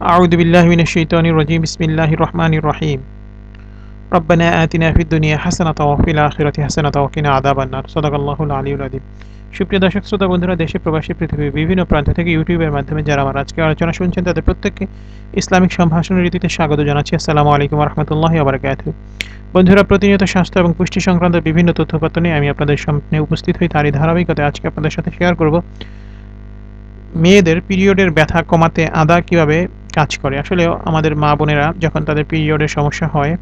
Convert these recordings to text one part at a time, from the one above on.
আউদুবিল্লাহমিন শৈতানির রজিম বিসমিল্লাহ রহমানির রহিম রব্বানা আতিনা ফিদ দুনিয়া হাসানা তাওয়াফিল আখিরাতি হাসানা তাওয়াকিনা আদাবান্নার সদাকাল্লাহুল আলিউল আদিম সুপ্রিয় দর্শক, শ্রোতা বন্ধুরা, দেশে প্রবাসী পৃথিবীর বিভিন্ন প্রান্ত থেকে ইউটিউবের মাধ্যমে যারা আমার আজকে আলোচনা শুনছেন, তাদের প্রত্যেককে ইসলামিক সম্ভাষণ রীতিতে স্বাগত জানাচ্ছি। আসসালামু আলাইকুম রহমতুল্লাহ আবরকাত বন্ধুরা, প্রতিনিয়ত স্বাস্থ্য এবং পুষ্টি সংক্রান্ত বিভিন্ন তথ্যপত্র নিয়ে আমি আপনাদের সামনে উপস্থিত হই। তারই ধারাবাহিকতা আজকে আপনাদের সাথে শেয়ার করব। মেয়েদের পিরিয়ডের ব্যথা কমাতে আদা কীভাবে কাজ করে। আসলে আমাদের মা বোনেরা যখন তাদের পিরিয়ডের সমস্যা হয়,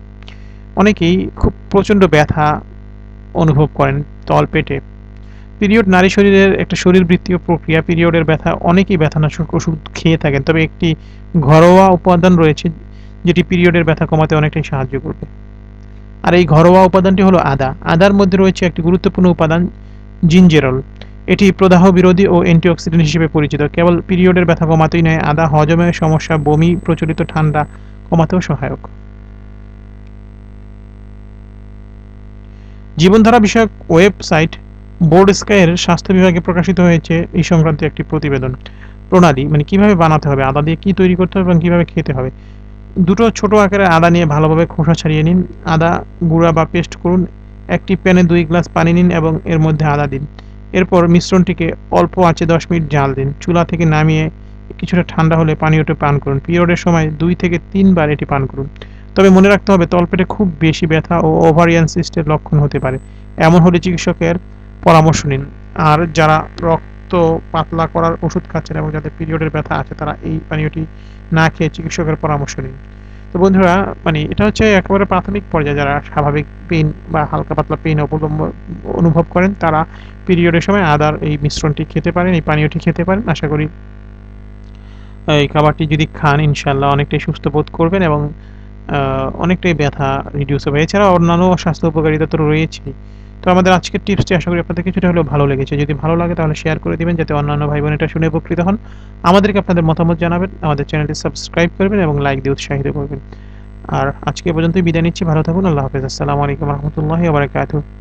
অনেকেই খুব প্রচণ্ড ব্যথা অনুভব করেন তল পেটে। পিরিয়ড নারী শরীরের একটা শরীরবৃত্তীয় প্রক্রিয়া পিরিয়ডের ব্যথা, অনেকেই ব্যথানাশক ওষুধ খেয়ে থাকেন। তবে একটি ঘরোয়া উপাদান রয়েছে, যেটি পিরিয়ডের ব্যথা কমাতে অনেকটাই সাহায্য করবে। আর এই ঘরোয়া উপাদানটি হলো আদা। আদার মধ্যে রয়েছে একটি গুরুত্বপূর্ণ উপাদান জিঞ্জেরল এটি প্রদাহ বিরোধী ও অ্যান্টিঅক্সিডেন্ট হিসেবে পরিচিত। কেবল পিরিয়ডের ব্যথা কমাতেই নয়, আদা হজমের সমস্যা, বমি, প্রচলিত ঠান্ডা কমাতেও সহায়ক। জীবনধারা বিষয়ক ওয়েবসাইট বোর্ড স্কাইয়ের স্বাস্থ্য বিভাগে প্রকাশিত হয়েছে এই সংক্রান্ত একটি প্রতিবেদন। প্রণালী মানে কীভাবে বানাতে হবে, আদা দিয়ে কি তৈরি করতে হবে এবং কীভাবে খেতে হবে। দুটো ছোট আকারে আদা নিয়ে ভালোভাবে খোসা ছাড়িয়ে নিন। আদা, গুঁড়া বা পেস্ট করুন। একটি প্যানে দুই গ্লাস পানি নিন এবং এর মধ্যে আদা দিন। এরপর মিশ্রণটিকে অল্প আঁচে দশ মিনিট জাল দিন। চুলা থেকে নামিয়ে কিছুটা ঠান্ডা হলে পানীয়টি পান করুন। পিরিয়ডের সময় দুই থেকে তিনবার এটি পান করুন। তবে মনে রাখতে হবে, তলপেটে খুব বেশি ব্যথা ও ওভারিয়ান সিস্টের লক্ষণ হতে পারে। এমন হলে চিকিৎসকের পরামর্শ নিন। আর যারা রক্ত পাতলা করার ওষুধ খাচ্ছেন এবং যাদের পিরিয়ডের ব্যথা আছে, তারা এই পানীয়টি না খেয়ে চিকিৎসকের পরামর্শ নিন। তো বন্ধুরা মানে এটা হচ্ছে একেবারে প্রাথমিক পর্যায়ে যারা স্বাভাবিক পেন বা হালকা পাতলা পেন অবলম্ব, অনুভব করেন, তারা পিরিয়ডের সময় আদার এই মিশ্রণটি খেতে পারেন, এই পানীয়টি খেতে পারেন। আশা করি এই খাবারটি যদি খান ইনশাল্লাহ অনেকটাই সুস্থ বোধ করবেন এবং অনেকটাই ব্যথা রিডিউস হবে। এছাড়া অন্যান্য স্বাস্থ্য উপকারিতা তো রয়েছেই। আমাদের আজকের টিপসটি আশা করি আপনাদের কিছুটা হলেও ভালো লেগেছে। যদি ভালো লাগে তাহলে শেয়ার করে দিবেন যাতে অন্যান্য ভাই বোন এটা শুনে উপকৃত হন। আমাদেরকে আপনাদের মতামত জানাবেন, আমাদের চ্যানেলটি সাবস্ক্রাইব করবেন এবং লাইক দিয়ে উৎসাহিত করবেন। আর আজকে পর্যন্তই বিদায় নিচ্ছি, ভালো থাকুন, আল্লাহ হাফেজ, আসসালামু আলাইকুম রহমতুল্লাহ বারাকাতুহু।